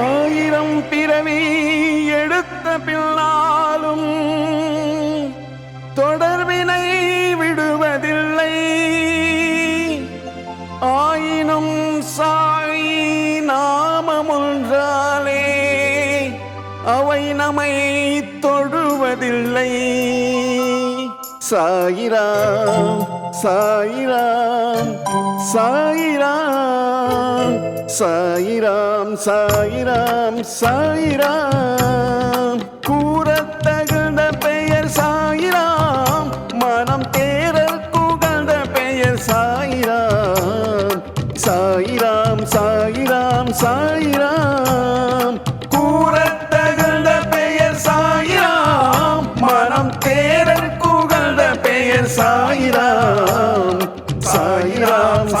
ஆயிரம் பிறவி எடுத்த பின்னாலும் தொடர்பினை விடுவதில்லை. ஆயினும் சாயி அவை நம்மை தொடுவதில்லை. சாயிராம் சாயிராம் சாயிராம் சாயிராம் சாயிராம் சாயிராம்.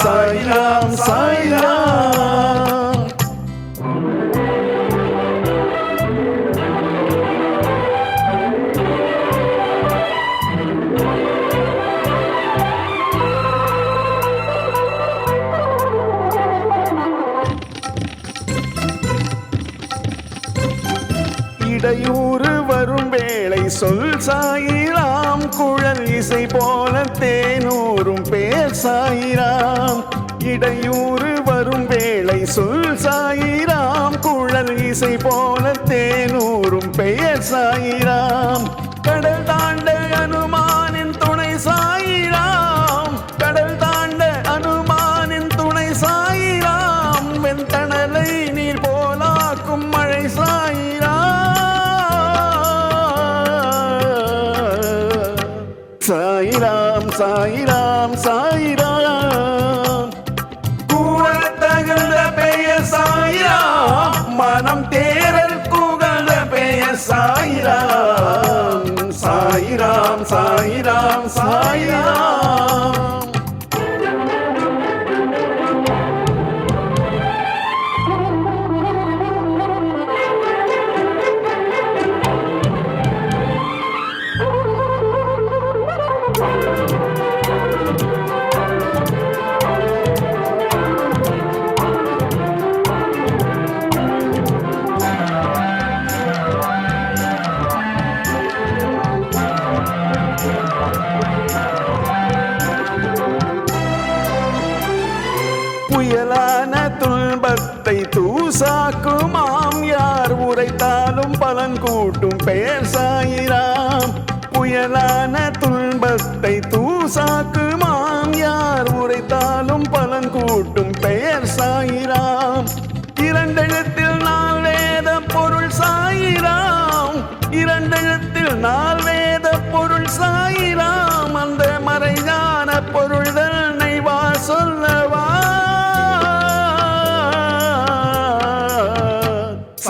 சாயிராம் சாயிராம் சாயிராம் இடையூறு வரும் வேளை சொல் சாயிராம் குழல் இசை போல தேனூரும் பேர் சாயிராம். இடையூறு வரும் வேளை சொல் சாயிராம். குழல் இசை போல தேனூரும் பெயர் சாயிராம். சாயிராம் சாயிராம். சாயிராம் சாயிராம் பெயர் சாயிராம். மனம் தேரல் புகழ்ந்த பெயர் சாயிராம். சாயிராம் சாயிராம் சாயிராம். கூட்டும் பெயர் சாயிராம். புயலான துன்பத்தை தூசாக்குமாம். யார் உரைத்தாலும் பலன் கூட்டும் பெயர் சாயிராம். இரண்டெழுத்தில் நாள் வேத பொருள் சாயிராம். இரண்டெழுத்தில் நாள் வேத பொருள் சாயிராம். அந்த மறைஞான பொருள்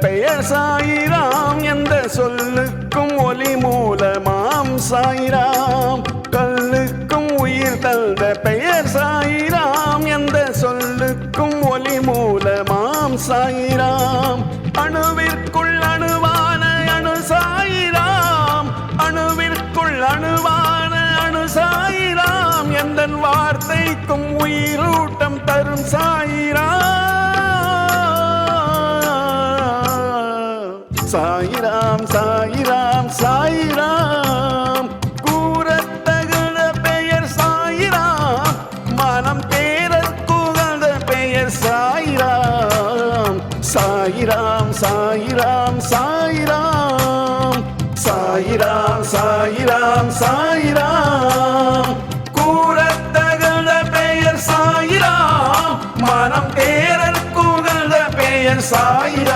பெயர் சாயிராம் எந்த சொல்லுக்கும் ஒலி மூலமாம் சாயிராம். கல்லுக்கும் உயிர் தந்த பெயர் சாயிராம் எந்த சொல்லுக்கும் ஒலி மூலமாம் சாயிராம். அணுவிற்குள் அணுவான அணு சாயிராம். அணுவிற்குள் அணுவான அணு சாயிராம். எந்த வார்த்தைக்கும் உயிரூட்டம் தரும் சாயிராம். சாயிராம் சாயிராம் சாயிராம். கூறத்தகுந்த பெயர் சாயிராம். மனம் தேரற் புகழ்ந்த பெயர் சாயிராம். சாயிராம் சாயிராம் சாயிராம். சாயிராம் சாயிராம் சாயிராம். கூறத்தகுந்த பெயர் சாயிராம். மனம் தேரற் புகழ்ந்த பெயர் சாயிராம்.